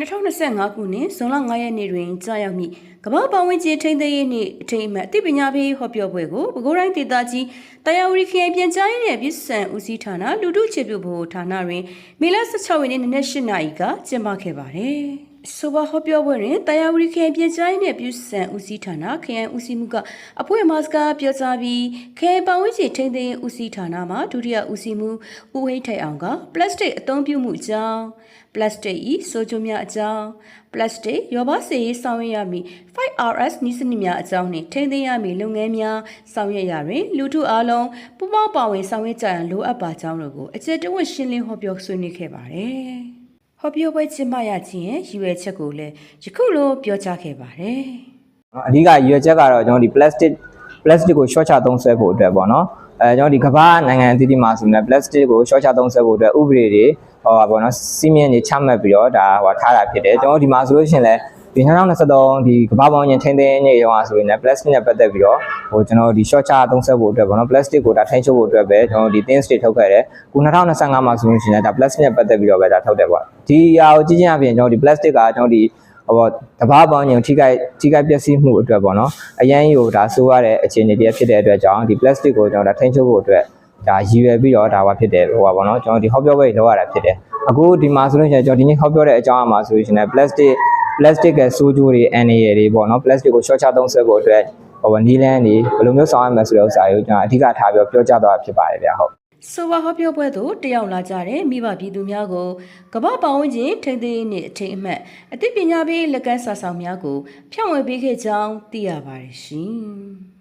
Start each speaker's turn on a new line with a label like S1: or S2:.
S1: 2025ခုနှစ်ဇွန်လ9ရက်နေ့တွင်ကြာရောက်မည့်ကမ္ဘာပတ်ဝန်းကျင်ထိန်းသိမ်းရေးနှင့်အထိမ်းအမှတ်အသိပညာပေးဟောပြောပွဲကိုပဲခူးတိုင်းဒေသကြီးတရားဝတီခရိုင်ပြန်ကြားရေးနှင့်ပြည်စံဦးစီးဌာနလူထုချေပြုဗဟိုဌာနတွင်မေလ16ရက်နေ့နနက်8နာရီကကျင်းပခဲ့ပါသည်။ ဆိုပါဟောပြောပွဲတွင်တရားဝတီခရိုင်ပြန်ကြားရေးနှင့်ပြည်စံဦးစီးဌာနခရိုင်ဦးစီးမှုကအဖွဲမတ်စကားပြောကြားပြီးခရိုင်ပတ်ဝန်းကျင်ထိန်းသိမ်းရေးဦးစီးဌာနမှဒုတိယဦးစီးမှုဦးဟိတ်ထိုင်အောင်ကပလတ်စတစ်အသုံးပြုမှုအကြောင်းပလတ်စတစ်ဤဆိုချိုများအကြောင်းပလတ်စတစ်ရောဘစေးရေးဆောင်ရွက်ရမည့် 5RS နည်းစနစ်များအကြောင်းနှင့်ထိန်းသိမ်းရမည့်လုပ်ငန်းများဆောင်ရွက်ရာတွင်လူထုအားလုံးပူးပေါင်းပါဝင်ဆောင်ရွက်ကြရန်လိုအပ်ပါကြောင်းတို့ကိုအကျဉ်းတဝတ်ရှင်းလင်းဟောပြောဆွေးနွေးခဲ့ပါတယ်။ ဟောပြောပွဲကျင်းပရခြင်းရဲ့ရည်ရွယ်ချက်ကိုလည်းယခုလိုပြောကြားခဲ့ပါတယ်။
S2: နော်အဓိကရည်ရွယ်ချက်ကတော့ကျွန်တော်ဒီ plastic plastic ကို short ချသုံးစွဲဖို့အတွက်ပေါ့နော်အဲကျွန်တော်ဒီကမ္ဘာနိုင်ငံအသီးသီးမှာဆိုရင် plastic ကို short ချသုံးစွဲဖို့အတွက်ဥပဒေတွေဟောပါပေါ့နော်စီမင်းတွေချမှတ်ပြီးတော့ဒါဟောထားတာဖြစ်တယ်ကျွန်တော်ဒီမှာဆိုလို့ရှိရင်လည်း ဒီ2023ဒီကမ္ဘာပေါင်းရင်ထိန်းသိမ်းနေရောဆိုရင်လည်း plastic နဲ့ပတ်သက်ပြီးတော့ဟိုကျွန်တော်ဒီ short ချသုံးစွဲဖို့အတွက်ပေါ့နော် plastic ကိုဒါထိန်းချုပ်ဖို့အတွက်ပဲကျွန်တော်ဒီ things တွေထုတ်ခဲ့တယ်ခု2025မှာဆိုလို့ရှိရင်လည်းဒါ plastic နဲ့ပတ်သက်ပြီးတော့ပဲဒါထုတ်တယ်ပေါ့ဒီအရာကိုကြည့်ချင်းအပြင်ကျွန်တော်ဒီ plastic ကကျွန်တော်ဒီဟောတဘာပေါင်းညုံထိခိုက်ထိခိုက်ပျက်စီးမှုအတွက်ပေါ့နော်အရန်ယူဒါဆိုရတဲ့အခြေအနေတွေဖြစ်တဲ့အတွက်ကြောင့်ဒီ plastic ကိုကျွန်တော်ဒါထိန်းချုပ်ဖို့အတွက်ဒါရည်ရွယ်ပြီးတော့ဒါပါဖြစ်တယ်ဟိုပါပေါ့နော်ကျွန်တော်ဒီဟောပြောပွဲတွေလုပ်ရတာဖြစ်တယ်အခုဒီမှာဆိုလို့ရှိရင်ကျွန်တော်ဒီနေ့ဟောပြောတဲ့အကြောင်းအမှာဆိုလို့ရှိရင် plastic plastic ကဆိုးကျိုးတွေအန်ရည်တွေပေါ့နော် plastic ကို short ချသုံးစွဲဖို့အတွက်ဟိုနီလန်းတွေဘယ်လိုမျိုးဆောင်ရမလဲဆိုတဲ့ဥစ္စာကိုကျွန်တော်အဓိကထားပြီးပြောကြားသွားတာဖြစ်ပါတယ်ဗျာဟုတ်
S1: ဆိုပါဟောပြောပွဲသို့တက်ရောက်လာကြတဲ့မိဘပြည်သူများကိုကမ္ဘာပတ်ဝန်းကျင်ထိန်းသိမ်းရေးနှင့်အထိမ်းအမှတ်အသိပညာပေးလက်ကမ်းစာဆောင်များကိုဖြန့်ဝေပေးခဲ့ကြောင်းသိရပါတယ်ရှင်။